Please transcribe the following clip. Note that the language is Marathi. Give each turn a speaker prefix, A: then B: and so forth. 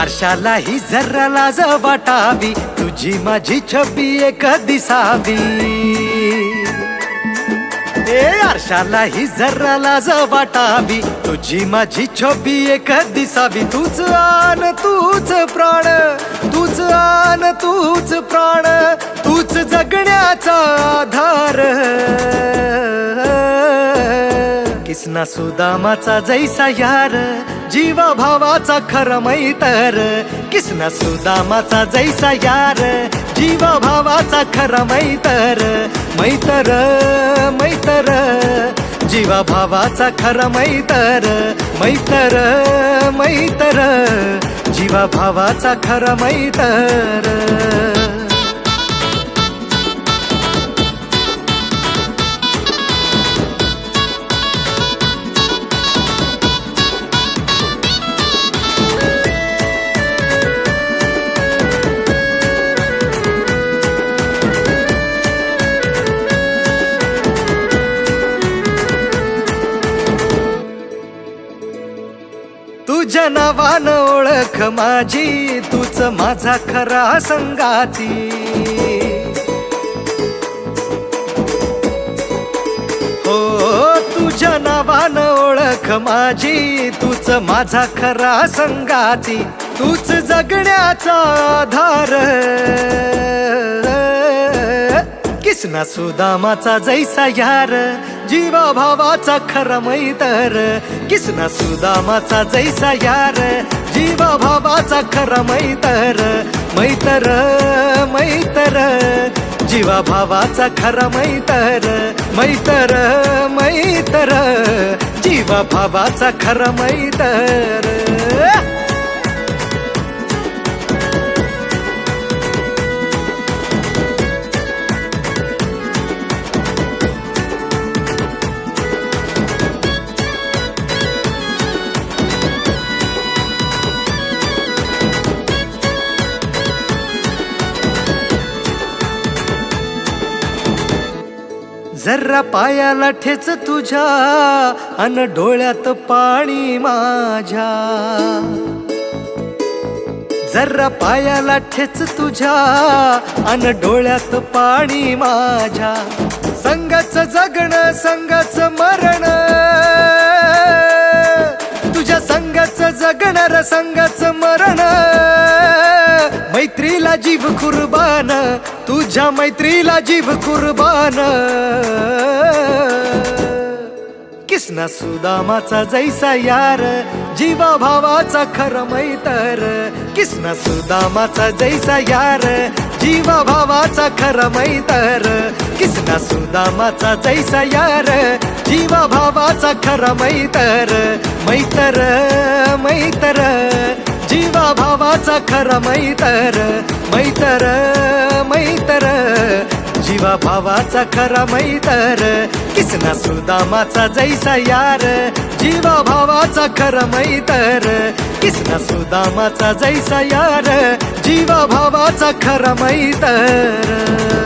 A: आरशालाही जरा लाज वाटावी तुझी माझी छबी एक दिसावी. ए आरशालाही जरा लाज वाटावी तुझी माझी छबी एक दिसावी. तूच आन तूच प्राण तूच आन तूच प्राण तूच जगण्याचा आधार. कृष्णा सुदामाचा जैसा यार जीवा भावाचा खर मैतर. कृष्णा सुदामाचा जैसा यार जीवा भावाचा खर मैतर. मैतर मैतर जीवा भावाचा खर मैतर. मैतर मैतर जीवा भावाचा खर मैतर. तुझ्या नावानं ओळख माझी तूच माझा खरा संगाती. हो तुझ्या नावानं ओळख माझी तूच माझा खरा संगाती. तूच जगण्याचा आधार. किसना सुदामाचा जैसा यार. जीवा भावाचा खरा मैतर किसना सुदामाचा जैसा यार. जीवा भावाचा खरा मैतर मैतर मैतर जीवा भावाचा खरा मैतर मैतर मैतर जीवा भावाचा खरा मैतर जरा पायाला ठेच तुझ्या अन डोळ्यात पाणी माझ्या. जरा पायाला ठेच तुझ्या अन डोळ्यात पाणी माझ्या. संगच जगण संगच मरण. तुझ्या संगच जगणार संगच मरण. मैत्रीला जीव कुर्बान तुझ्या मैत्रीला जीव कुर्बान. किसना सुदामाचा जैसा यार जीवा भावाचा खर मैतर. किसना सुदामाचा जैसा यार जीवा भावाचा खर मैतर. किसना सुदामाचा जैसा यार जीवा भावाचा खर मैतर. मैतर मैतर. जीवा भावाचा खरा मैतर मैतर मैतर. जीवा भावाचा खरा मैतर किसना सुदामाचा जैसा यार. जीवा भावाचा खरा मैतर किसना सुदामाचा जैसा यार. जीवा भावाचा खरा मैतर.